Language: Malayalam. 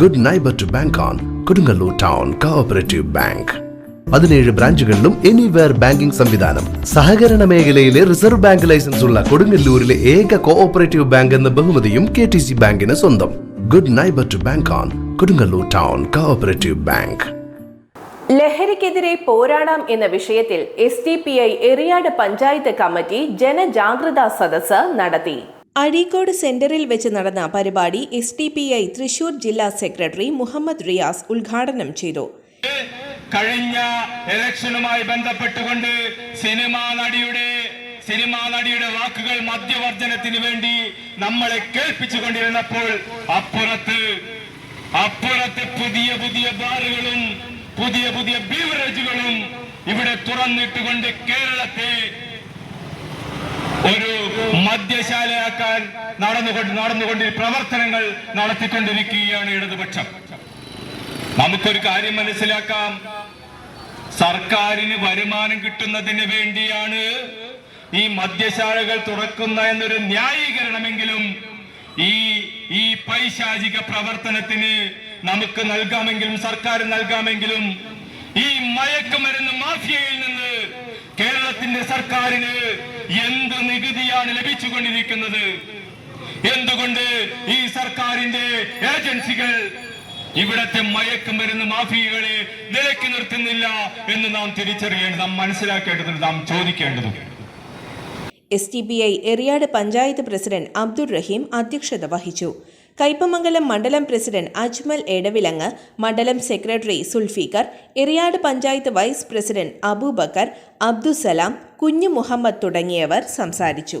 Good neighbour to bank on Kodungallur town cooperative bank പതിനേഴ് ബ്രാഞ്ചുകളിലും എനിവെയർ ബാങ്കിംഗ് സംവിധാനം. സഹകരണ മേഖലയിലെ റിസർവ് ബാങ്ക് ലൈസൻസ് ഉള്ള കൊടുങ്ങല്ലൂരിലെ ഏക കോഓപ്പറേറ്റീവ് ബാങ്ക് എന്ന ബഹുമതിയും കെ ടി സി ബാങ്കിന് സ്വന്തം. Good neighbour to bank on Kodungallur town cooperative bank ലഹരിക്കെതിരെ പോരാടാം എന്ന വിഷയത്തിൽ S D P I Eriyad panchayat committee ജനജാഗ്രതാ സദസ്സ് നടത്തി. അഴീക്കോട് സെന്ററിൽ വെച്ച് നടന്ന പരിപാടി S D P I Thrissur ജില്ലാ സെക്രട്ടറി മുഹമ്മദ് റിയാസ് ഉദ്ഘാടനം ചെയ്തു. കഴിഞ്ഞ ഇലക്ഷനുമായി ബന്ധപ്പെട്ടുകൊണ്ട് സിനിമാ നടിയുടെ സിനിമാ നടിയുടെ വാക്കുകൾ മദ്യവർജനത്തിന് വേണ്ടി നമ്മളെ കേൾപ്പിച്ചുകൊണ്ടിരുന്നപ്പോൾ അപ്പുറത്ത് അപ്പുറത്ത് പുതിയ പുതിയ ബാറുകളും പുതിയ പുതിയ ബീവറേജുകളും ഇവിടെ തുറന്നിട്ടുകൊണ്ട് കേരളത്തെ ഒരു മദ്യശാലയാക്കാൻ നടന്നുകൊണ്ട് നടന്നുകൊണ്ട് പ്രവർത്തനങ്ങൾ നടത്തിക്കൊണ്ടിരിക്കുകയാണ് ഇടതുപക്ഷം. നമുക്കൊരു കാര്യം മനസ്സിലാക്കാം. സർക്കാരിന് വരുമാനം കിട്ടുന്നതിന് വേണ്ടിയാണ് ഈ മദ്യശാലകൾ തുറക്കുന്ന എന്നൊരു ന്യായീകരണമെങ്കിലും ഈ ഈ പൈശാചിക പ്രവർത്തനത്തിന് നമുക്ക് നൽകാമെങ്കിലും സർക്കാർ നൽകാമെങ്കിലും ഈ മയക്കുമരുന്ന് മാഫിയയിൽ നിന്ന് സർക്കാരിന് എന്ത് നികുതിയാണ് ലഭിച്ചുകൊണ്ടിരിക്കുന്നത്? എന്തുകൊണ്ട് ഈ സർക്കാരിന്റെ ഏജൻസികൾ ഇവിടത്തെ മയക്കുമരുന്ന് മാഫിയകളെ നിലയ്ക്ക് നിർത്തുന്നില്ല എന്ന് നാം തിരിച്ചറിയേണ്ടത് നാം മനസ്സിലാക്കേണ്ടതുണ്ട് നാം ചോദിക്കേണ്ടതുണ്ട്. S T B I Eriyad panchayat president Abdul Rahim അധ്യക്ഷത വഹിച്ചു. കയ്പമംഗലം മണ്ഡലം പ്രസിഡന്റ് അജ്മൽ എടവിലങ്ങ് മണ്ഡലം secretary Sulfikar Eriyad panchayat vice president Abubakar Abdussalam Kunju Muhammad തുടങ്ങിയവർ സംസാരിച്ചു.